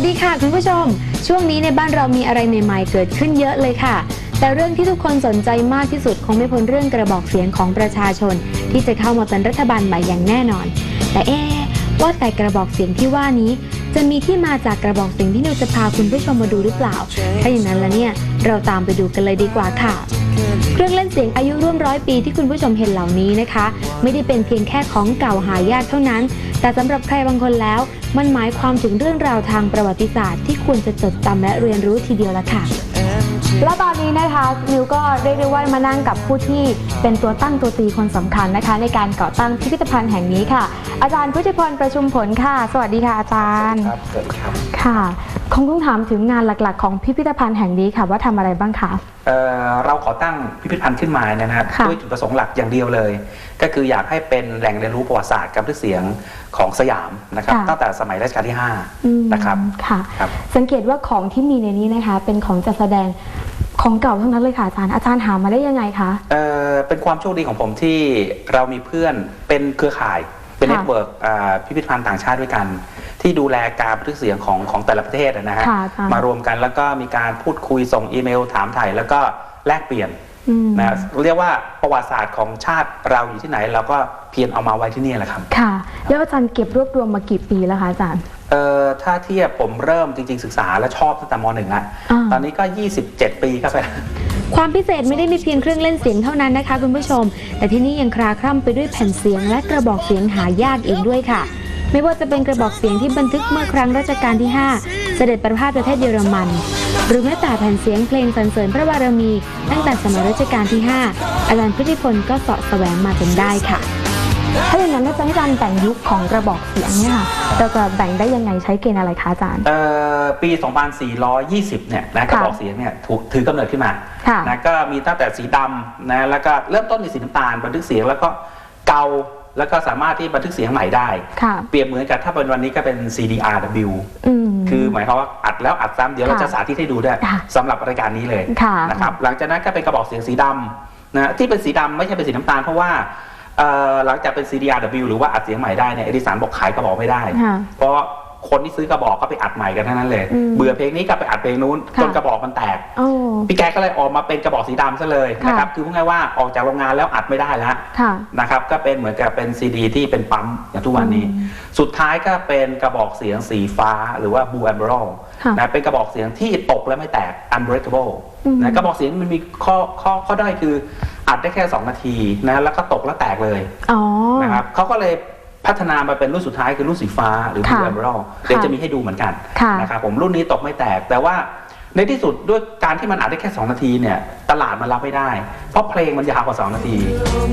วัสดีค่ะคุณผู้ชม ช่วงนี้ในบ้านเรามีอะไรใหม่ๆ เกิดขึ้นเยอะเลยค่ะ แต่เรื่องที่ทุกคนสนใจมากที่สุดคงไม่พ้นเรื่องกระบอกเสียงของประชาชน ที่จะเข้ามาเป็นรัฐบาลใหม่อย่างแน่นอน แต่เอ๊ว่าแต่กระบอกเสียงที่ว่านี้ จะมีที่มาจากกระบอกเสียงที่นิวจะพาคุณผู้ชมมาดูหรือเปล่า ถ้าอย่างนั้นแล้วเนี่ยเราตามไปดูกันเลยดีกว่าค่ะ เครื่องเล่นเสียงอายุร่วมร้อยปีที่คุณผู้ชมเห็นเหล่านี้นะคะ ไม่ได้เป็นเพียงแค่ของเก่าหายากเท่านั้น แต่สำหรับใครบางคนแล้ว มันหมายความถึงเรื่องราวทางประวัติศาสตร์ ที่ควรจะจดจำและเรียนรู้ทีเดียวละค่ะและตอนนี้นะคะนิวก็เรียกได้ว่ามานั่งกับผู้ที่เป็นตัวตั้งตัวตีคนสำคัญนะคะ ในการก่อตั้งพิพิธภัณฑ์แห่งนี้ค่ะ อาจารย์พุทธิพรประชุมผลค่ะ สวัสดีค่ะอาจารย์ครับสวัสดีครับค่ะคงต้องถามถึงงานหลักๆ ของพิพิธภัณฑ์แห่งนี้ค่ะ ว่าทำอะไรบ้างคะ เอ่อเราขอตั้งพิพิธภัณฑ์ขึ้นมาเนี่ยนะครับค่ะด้วยจุดประสงค์หลักอย่างเดียวเลย ก็คืออยากให้เป็นแหล่งเรียนรู้ประวัติศาสตร์กับทึกเสียงของสยามนะครับตั้งแต่สมัยรัชกาลที่อืม5นะครับค่ะครับสังเกตว่าของที่มีในนี้นะคะ เป็นของจัดแสดงของเก่าทั้งนั้นเลยค่ะอาจารย์อาจารย์หามาได้ยังไงคะเอ่อเป็นความโชคดีของผมที่เรามีเพื่อนเป็นเครือข่ายเป็นค่ะเน็ตเวิร์กอ่าพิพิธภัณฑ์ต่างชาติด้วยกัน ที่ดูแลการบันทึกเสียงของของแต่ละประเทศนะฮะค่ะอาจารย์มารวมกันแล้วก็มีการพูดคุยส่งอีเมลถามไถ่แล้วก็แลกเปลี่ยนอืม นะเรียกว่าประวัติศาสตร์ของชาติเราอยู่ที่ไหน เราก็เพียรเอามาไว้ที่นี่แหละครับ ค่ะ แล้วอาจารย์เก็บรวบรวมมากี่ปีแล้วคะอาจารย์ เอ่อถ้าเทียบผมเริ่มจริง ๆ ศึกษาและชอบตั้งแต่มหนึ่งละอ่า ตอนนี้ก็ 27 ปีก็ไปแล้ว ความพิเศษไม่ได้มีเพียงเครื่องเล่นเสียงเท่านั้นนะคะคุณผู้ชม แต่ที่นี่ยังคลาคร่ำไปด้วยแผ่นเสียงและกระบอกเสียงหายากเองด้วยค่ะ ไม่ว่าจะเป็นกระบอกเสียงที่บันทึกเมื่อครั้งรัชกาลที่ 5 เสด็จประพาสประเทศเยอรมัน หรือแม้แต่แผ่นเสียงเพลงสรรเสริญพระบารมี ตั้งแต่สมัยรัชกาลที่ 5 อาจารย์พุทธิพลก็เสาะแสวงมาจนได้ค่ะถ้าอย่างนั้นถ้าจะให้อาจารย์แบ่งยุคของกระบอกเสียงเนี่ยค่ะเราจะแบ่งได้ยังไงใช้เกณฑ์อะไรคะอาจารย์เอ่อปี 2420 เนี่ยนะกระบอกเสียงเนี่ยถูกถือกำเนิดขึ้นมาค่ะนะก็มีตั้งแต่สีดำนะแล้วก็เริ่มต้นในสีน้ำตาลบันทึกเสียงแล้วก็เกา แล้วก็สามารถที่บันทึกเสียงใหม่ได้ ค่ะ เปรียบเหมือนกับถ้าเป็นวันนี้ก็เป็น CDRW อืม คือหมายความว่าอัดแล้วอัดซ้ำเดี๋ยวเราค่ะจะสาธิตให้ดูด้วยค่ะสำหรับรายการนี้เลยค่ะนะครับหลังจากนั้นก็เป็นกระบอกเสียงสีดำนะที่เป็นสีดำไม่ใช่เป็นสีน้ำตาลเพราะว่าเอ่อหลังจากเป็น CDRW หรือว่าอัดเสียงใหม่ได้เนี่ยเอดิสันบอกขายกระบอกไม่ได้ ค่ะเพราะ คนที่ซื้อกระบอกก็ไปอัดใหม่กันทั้งนั้นเลย อืมเบื่อเพลงนี้ก็ไปอัดเพลงนู้นค่ะ จนกระบอกมันแตก โอ้ พี่แกก็เลยออกมาเป็นกระบอกสีดำซะเลยค่ะ นะครับคือพูดง่ายๆว่าออกจากโรงงานแล้วอัดไม่ได้แล้วค่ะ นะครับก็เป็นเหมือนกับเป็นซีดีที่เป็นปั๊มอย่างทุกวันนี้อืมสุดท้ายก็เป็นกระบอกเสียงสีฟ้าหรือว่า blue a m b r o ค่ะ นะเป็นกระบอกเสียงที่ตกและไม่แตก unbreakable อืม นะกระบอกเสียงมันมีข้อข้อข้อด้อยคืออัดได้แค่ 2 นาทีนะแล้วก็ตกแล้วแตกเลยอ๋อ นะครับเขาก็เลย พัฒนามาเป็นรุ่นสุดท้ายคือรุ่นสีฟ้าหรือ blue ค่ะ a m b r o เดี๋ยวจะมีให้ดูเหมือนกันค่ะนะครับผมรุ่นนี้ตกไม่แตก แต่ว่าในที่สุดด้วยการที่มันอัดได้แค่ 2 นาทีเนี่ยตลาดมันรับไม่ได้ เพราะเพลงมันยาวกว่า 2 นาที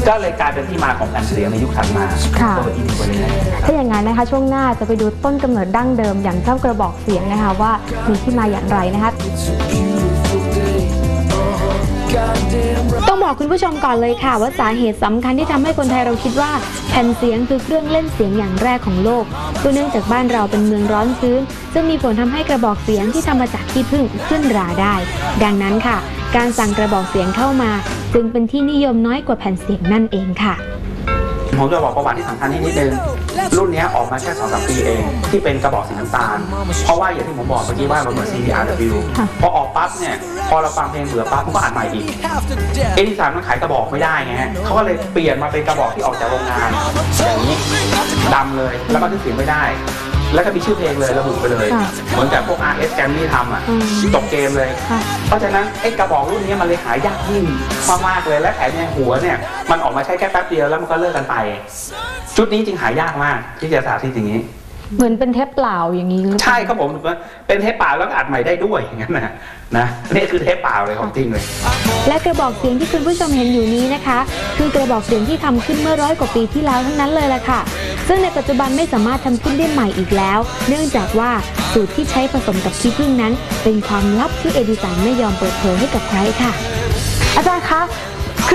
ก็เลยกลายเป็นที่มาของแผ่นเสียงในยุคถัดมาค่ะโดยอินเวอร์เลถ้าอย่างนั้นนะคะ ช่วงหน้าจะไปดูต้นกำเนิดดั้งเดิมอย่างเจ้ากระบอกเสียงนะคะว่ามีที่มาอย่างไรนะคะต้อ บอกคุณผู้ชมก่อนเลยค่ะ ว่าสาเหตุสำคัญที่ทำให้คนไทยเราคิดว่า แผ่นเสียงคือเครื่องเล่นเสียงอย่างแรกของโลกก็เนื่องจากบ้านเราเป็นเมืองร้อนชื้น ซึ่งมีผลทำให้กระบอกเสียงที่ทำมาจากขี้ผึ้งขึ้นราได้ ดังนั้นค่ะ การสั่งกระบอกเสียงเข้ามา จึงเป็นที่นิยมน้อยกว่าแผ่นเสียงนั่นเองค่ะผมจะบอกประวัติที่สำคัญนิดนึง รุ่นนี้ออกมาแค่สองสปีเอง ที่เป็นกระบอกสีน้ำตาล เพราะว่าอย่างที่ผมบอกเมื่อกี้ว่ามันเหมือน CDRW พอออกปั๊บเนี่ย พอเราฟังเพลงเบื่อปั๊บมันก็อัดใหม่อีกเอดิสันมันขายกระบอกไม่ได้ไงเขาก็เลยเปลี่ยนมาเป็นกระบอกที่ออกจากโรงงานอย่างนี้ดำเลยแล้วก็ทึกเสียงไม่ได้ แล้วก็มีชื่อเพลงเลยระบุไปเลย ค่ะเหมือนกับพวก RS แกมมี่ทำอะอืมจบเกมเลย ค่ะ เพราะฉะนั้นไอ้กระบอกรุ่นนี้มันเลยหายากยิ่งมากๆเลยและแถมเนี่ยหัวเนี่ยมันออกมาใช้แค่แป๊บเดียวแล้วมันก็เลิกกันไป ชุดนี้จึงหายากมากที่จะสาธิตอย่างนี้ เหมือนเป็นเทปเปล่าอย่างนี้หรือเปล่าใช่ครับผมเป็นเทปเปล่าแล้วก็อัดใหม่ได้ด้วยอย่างนั้นนะนะนี่คือเทปเปล่าเลยของจริงเลย และกระบอกเสียงที่คุณผู้ชมเห็นอยู่นี้นะคะ คือกระบอกเสียงที่ทำขึ้นเมื่อร้อยกว่าปีที่แล้วทั้งนั้นเลยล่ะค่ะ ซึ่งในปัจจุบันไม่สามารถทำขึ้นได้ใหม่อีกแล้ว เนื่องจากว่าสูตรที่ใช้ผสมกับขี้ผึ้งนั้น เป็นความลับที่เอดิสันไม่ยอมเปิดเผยให้กับใครค่ะ อาจารย์คะ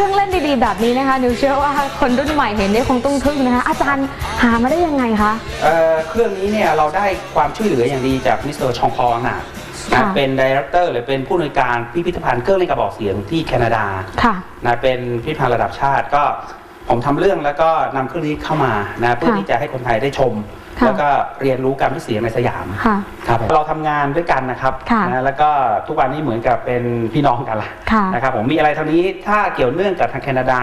เครื่องเล่นดีๆ แบบนี้นะคะนิวเชื่อว่าคนรุ่นใหม่เห็นได้คงต้องทึ่งนะคะอาจารย์หามาได้ยังไงคะเอ่อเครื่องนี้เนี่ยเราได้ความช่วยเหลืออย่างดีจากมิสเตอร์ชองพอนะนะค่ะเป็นดีเรคเตอร์หรือเป็นผู้อำนวยการพิพิธภัณฑ์เครื่องเล่นกระบอกเสียงที่แคนาดาค่ะนะเป็นพิพิธภัณฑ์ระดับชาติก็พ ผมทำเรื่องแล้วก็นำเครื่องนี้เข้ามานะเพื่อค่ะที่จะให้คนไทยได้ชมค่ะแล้วก็เรียนรู้การพิเสียงในสยามค่ะครับผมเราทำงานด้วยกันนะครับค่ะนะแล้วก็ทุกวันนี้เหมือนกับเป็นพี่น้องกันละค่ะนะครับผมมีอะไรเท่านี้ถ้าเกี่ยวเนื่องกับทางแคนาดา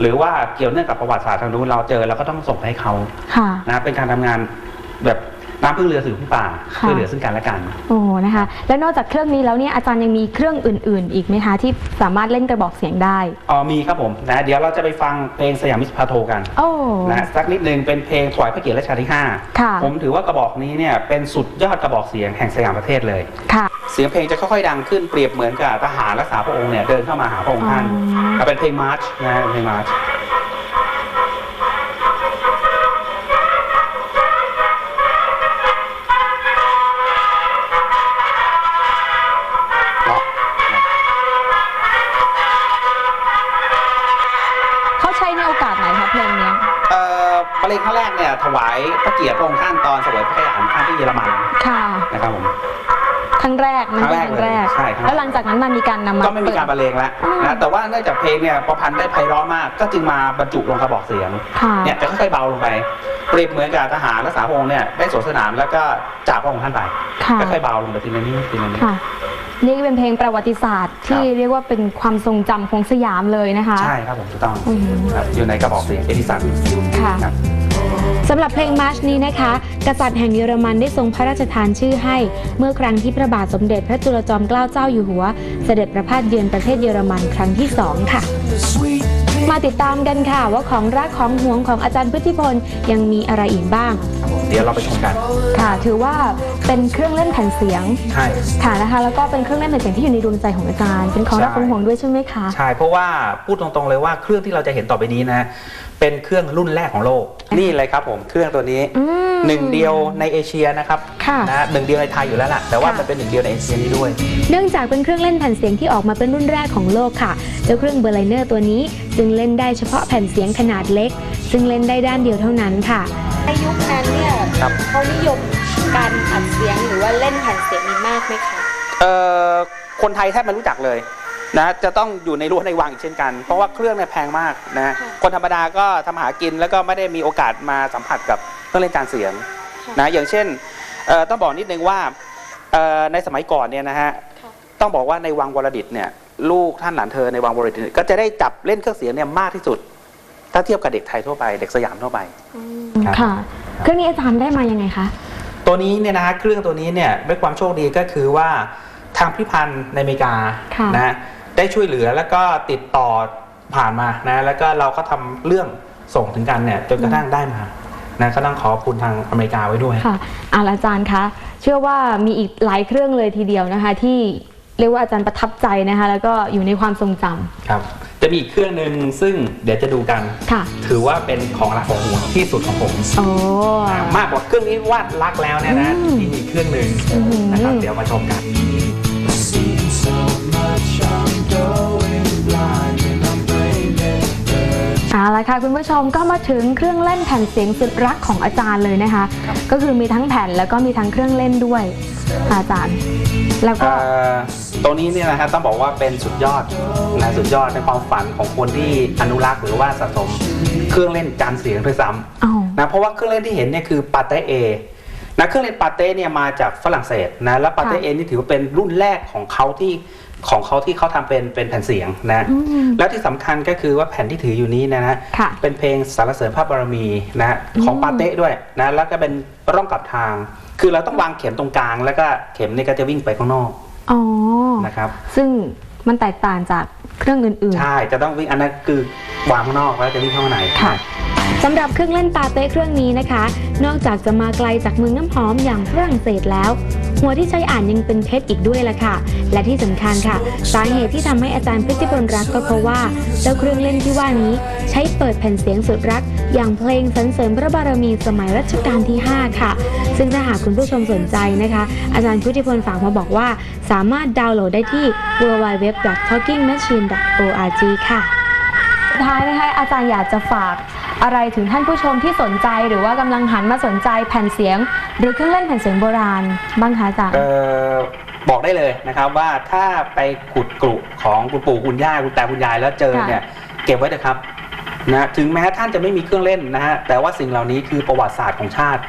หรือว่าเกี่ยวเนื่องกับประวัติศาสตร์ทางนู้นเราเจอเราก็ต้องส่งไปให้เขาค่ะนะเป็นการทำงานแบบ น้ำพึ่งเรือสื่อพึ่งป่าค่ะ ช่วยเหลือซึ่งกันและกัน โอ้นะคะ แล้วนอกจากเครื่องนี้แล้วเนี่ยอาจารย์ยังมีเครื่องอื่น ๆ อีกไหมคะที่สามารถเล่นกระบอกเสียงได้ อ๋อมีครับผมนะเดี๋ยวเราจะไปฟังเพลงสยามมิตรพาโทกันโอ้ นะสักนิดนึงเป็นเพลงถวายพระเกียรติรัชกาลที่ห้าค่ะ ผมถือว่ากระบอกนี้เนี่ยเป็นสุดยอดกระบอกเสียงแห่งสยามประเทศเลย ค่ะ เสียงเพลงจะค่อยๆดังขึ้นเปรียบเหมือนกับทหารรักษาพระองค์เนี่ยเดินเข้ามาหาพระองค์ท่านอ๋อก็เป็นเพลงมาร์ชนะฮะเป็นเพลงมาร์ช เด็นครั้งแรกเนี่ยถวายพระเกียรติพระองค์ท่านตอนเสวยพระกยาหารท่านที่เยอรมันค่ะนะครับผมครั้งแรกนั่นเป็นคครั้รั้งงแรแรกกเลยใช่ครับแล้วหลังจากนั้นมามีการนำมาก็ไม่มีการบรรเลงแล้วอืมนะแต่ว่าเนื่องจากเพลงเนี่ยประพันธ์ได้ไพเราะมาก ก็จึงมาบรรจุลงกระบอกเสียงค่ะเนี่ยจะค่อยๆเบาลงไปเปรียบเหมือนกับทหารรักษาพระองค์เนี่ยได้สวนสนามแล้วก็จากพระองค์ท่านไปค่ะค่อยๆเบาลงไปทีละนิดทีละนิดค่ะนี่เป็นเพลงประวัติศาสตร์ที่ครับเรียกว่าเป็นความทรงจำของสยามเลยนะคะ ใช่ครับผมถูกต้องอืมครับอยู่ในกระบอกเสียงเอดิสันค่ะครับ สำหรับเพลงมาร์ชนี้นะคะ กษัตริย์แห่งเยอรมันได้ทรงพระราชทานชื่อให้ เมื่อครั้งที่พระบาทสมเด็จพระจุลจอมเกล้าเจ้าอยู่หัว เสด็จประพาสเยือนประเทศเยอรมันครั้งที่สองค่ะ มาติดตามกันค่ะว่าของรักของห่วงของอาจารย์พุทธิพลยังมีอะไรอีกบ้างครับผมเดี๋ยวเราไปชมกัน ค่ะ ถือว่าเป็นเครื่องเล่นแผ่นเสียงใช่ ค่ะนะคะ แล้วก็เป็นเครื่องเล่นแผ่นเสียงที่อยู่ในดวงใจของอาจารย์ เป็นของรักใช่ของห่วงด้วยใช่ไหมคะ ใช่ เพราะว่าพูดตรงๆเลยว่าเครื่องที่เราจะเห็นต่อไปนี้นะ เป็นเครื่องรุ่นแรกของโลก นี่เลยครับผมเครื่องตัวนี้อืม หนึ่งเดียวในเอเชียนะครับค่ะ นะหนึ่งเดียวในไทยอยู่แล้วล่ะแต่ว่าค่ะมันเป็นหนึ่งเดียวในเอเชียนี้ด้วย เนื่องจากเป็นเครื่องเล่นแผ่นเสียงที่ออกมาเป็นรุ่นแรกของโลกค่ะเจ้าเครื่องเบอร์ไลเนอร์ตัวนี้จึงเล่นได้เฉพาะแผ่นเสียงขนาดเล็ก ซึ่งเล่นได้ด้านเดียวเท่านั้นค่ะ ในยุคนั้นเนี่ยครับ เขานิยมการอัดเสียงหรือว่าเล่นแผ่นเสียงนี้มากไหมคะ เอ่อคนไทยแทบไม่รู้จักเลย นะจะต้องอยู่ในรั้วในวังอีกเช่นกัน เพราะว่าเครื่องเนี่ยแพงมากนะค่ะคนธรรมดาก็ทำมาหากินแล้วก็ไม่ได้มีโอกาสมาสัมผัสกับเครื่องเล่นจานเสียงค่ะนะอย่างเช่นเอ่อต้องบอกนิดนึงว่าเอ่อในสมัยก่อนเนี่ยนะฮะค่ะต้องบอกว่าในวังวรดิตเนี่ยลูกท่านหลานเธอในวังวรดิตเนี่ยก็จะได้จับเล่นเครื่องเสียงเนี่ยมากที่สุด ถ้าเทียบกับเด็กไทยทั่วไปเด็กสยามทั่วไปครับค่ะเครื่องนี้อาจารย์ได้มายังไงคะตัวนี้เนี่ยนะฮะเครื่องตัวนี้เนี่ยด้วยความโชคดีก็คือว่าทางพิพันธ์ในอเมริกาค่ะนะฮะ ได้ช่วยเหลือแล้วก็ติดต่อผ่านมานะแล้วก็เราก็ทำเรื่องส่งถึงกันเนี่ยจนกระทั่งได้มานะก็ต้องขอบคุณทางอเมริกาไว้ด้วยค่ะอาอาจารย์คะเชื่อว่ามีอีกหลายเครื่องเลยทีเดียวนะคะ ที่เรียกว่าอาจารย์ประทับใจนะคะ แล้วก็อยู่ในความทรงจำครับ จะมีอีกเครื่องหนึ่งซึ่งเดี๋ยวจะดูกันค่ะ ถือว่าเป็นของรักของห่วงที่สุดของผมโอ้นะมากกว่าเครื่องนี้วาดรักแล้วเนี่ยนะอืมมีอีกเครื่องหนึ่งอื้อหือนะครับเดี๋ยวมาชมกัน เอาละค่ะคุณผู้ชมก็มาถึงเครื่องเล่นแผ่นเสียงสุดรักของอาจารย์เลยนะคะครับก็คือมีทั้งแผ่นแล้วก็มีทั้งเครื่องเล่นด้วยค่ะอาจารย์ แล้วก็ เอ่อตัวนี้เนี่ยนะฮะต้องบอกว่าเป็นสุดยอดนะสุดยอดในความฝันของคนที่อนุรักษ์หรือว่าสะสมเครื่องเล่นจานเสียงด้วยซ้อ๋อำนะเพราะว่าเครื่องเล่นที่เห็นเนี่ยคือปาเต้เอนะเครื่องเล่นปาเต้เนี่ยมาจากฝรั่งเศสนะแล้วปาเต้ค่ะเอนี่ถือว่าเป็นรุ่นแรกของเขาที่ ของเขาที่เขาทำเป็นเป็นแผ่นเสียงนะอืมแล้วที่สำคัญก็คือว่าแผ่นที่ถืออยู่นี้นะฮะค่ะเป็นเพลงสรรเสริญพระบารมีนะของอืมปาเต้ด้วยนะแล้วก็เป็นร่องกลับทาง คือเราต้องวางเข็มตรงกลาง แล้วก็เข็มนี่ก็จะวิ่งไปข้างนอกอ๋อนะครับ ซึ่งมันแตกต่างจากเครื่องอื่นใช่จะต้องวิ่งอันนั้นคือวางข้างนอกแล้วจะวิ่งเข้าข้างในๆค่ะ สำหรับเครื่องเล่นปาเต้เครื่องนี้นะคะ นอกจากจะมาไกลจากเมืองน้ำหอมอย่างฝรั่งเศสแล้ว หัวที่ใช้อ่านยังเป็นเพชรอีกด้วยล่ะค่ะ และที่สำคัญค่ะ สาเหตุที่ทำให้อาจารย์พฤติพลรักก็เพราะว่าเจ้าเครื่องเล่นที่ว่านี้ ใช้เปิดแผ่นเสียงสุดรัก อย่างเพลงสรรเสริญพระบารมีสมัยรัชกาลที่ 5 ค่ะ ซึ่งถ้าหากคุณผู้ชมสนใจนะคะ อาจารย์พุทธิพลฝากมาบอกว่า สามารถดาวน์โหลดได้ที่ www.talkingmachine.org ค่ะสุดท้ายนะคะอาจารย์อยากจะฝาก อะไรถึงท่านผู้ชมที่สนใจหรือว่ากำลังหันมาสนใจแผ่นเสียง หรือเครื่องเล่นแผ่นเสียงโบราณบ้างคะอาจารย์เอ่อบอกได้เลยนะครับว่าถ้าไปขุดกรุของคุณปู่คุณย่าคุณตาคุณยายแล้วเจอค่ะเนี่ยเก็บไว้เถอะครับนะถึงแม้ท่านจะไม่มีเครื่องเล่นนะฮะแต่ว่าสิ่งเหล่านี้คือประวัติศาสตร์ของชาติ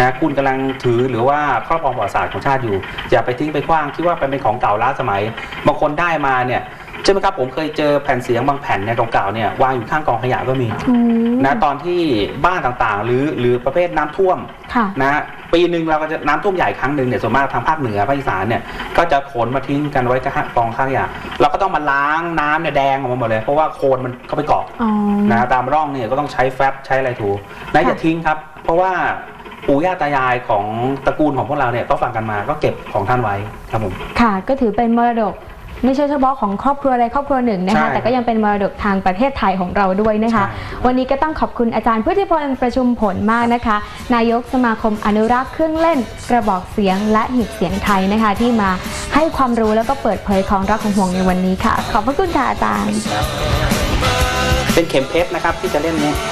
นะคุณกำลังถือหรือว่าครอบครองประวัติศาสตร์ของชาติอยู่อย่าไปทิ้งไปขว้างคิดว่าเป็นของเก่าล้าสมัยบางคนได้มาเนี่ย ใช่ไหมครับผมเคยเจอแผ่นเสียงบางแผ่นเนี่ยเก่าๆเนี่ยวางอยู่ข้างกองขยะก็มีอืมนะตอนที่บ้านต่างๆ หรือหรือประเภทน้ำท่วมค่ะนะฮะปีหนึ่งเราก็จะน้ำท่วมใหญ่ครั้งหนึ่งเนี่ยส่วนมากทางภาคเหนือภาคอีสานเนี่ยก็จะขนมาทิ้งกันไว้ข้างกองข้างขยะเราก็ต้องมาล้างน้ำเนี่ยแดงออกมาหมดเลย เพราะว่าโคลนมันเข้าไปเกาะอ๋อนะตามร่องเนี่ยก็ต้องใช้แฟบใช้อะไรถูนะอย่าทิ้งครับ เพราะว่าปู่ย่าตายายของตระกูลของพวกเราเนี่ยก็ฟังกันมาก็เก็บของท่านไว้ครับผมค่ะ ก็ถือเป็นมรดก ไม่ใช่เฉพาะของครอบครัวใดครอบครัวหนึ่งนะคะ ใช่แต่ก็ยังเป็นมรดกทางประเทศไทยของเราด้วยนะคะ ใช่ วันนี้ก็ต้องขอบคุณอาจารย์พุทธิพลประชุมผลมากนะคะ นายกสมาคมอนุรักษ์เครื่องเล่น กระบอกเสียงและหีบเสียงไทยนะคะ ที่มาให้ความรู้แล้วก็เปิดเผยของรักของห่วงในวันนี้ค่ะ ขอบพระคุณค่ะอาจารย์ เป็นเข็มเพชรนะครับที่จะเล่นนี้สั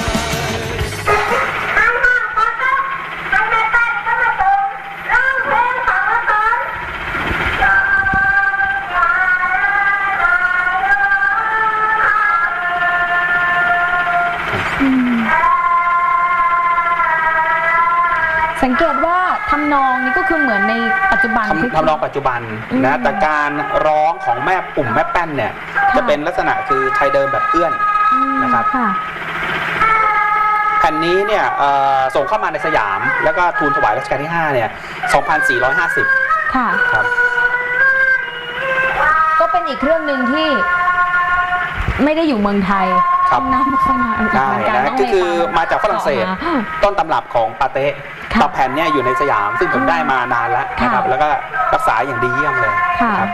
นองนี้ก็คือเหมือนในปัจจุบันที่ ทำทำนองปัจจุบันอืมนะแต่การร้องของแม่ปุ่มแม่แป้นเนี่ยค่ะ จะเป็นลักษณะคือไทยเดิมแบบเอื้อน อืมนะครับ ค่ะ แผ่นนี้เนี่ยเอ่อส่งเข้ามาในสยาม แล้วก็ทูลถวายรัชกาลที่5เนี่ย2450 ค่ะ ครับ ก็เป็นอีกเครื่องหนึ่งที่ ไม่ได้อยู่เมืองไทยครับ ต้องนำเข้ามาอีกได้เหมือนกันนะต้องก็คือไปตมาจากฝรั่งเศสต่อมาต้นตำรับของปาเต้ ค่ะแต่แผ่นเนี่ยอยู่ในสยาม ซึ่งผมได้มานานแล้วนะครับค่ะแล้วก็รักษาอย่างดีเยี่ยมเลยค่ะครับ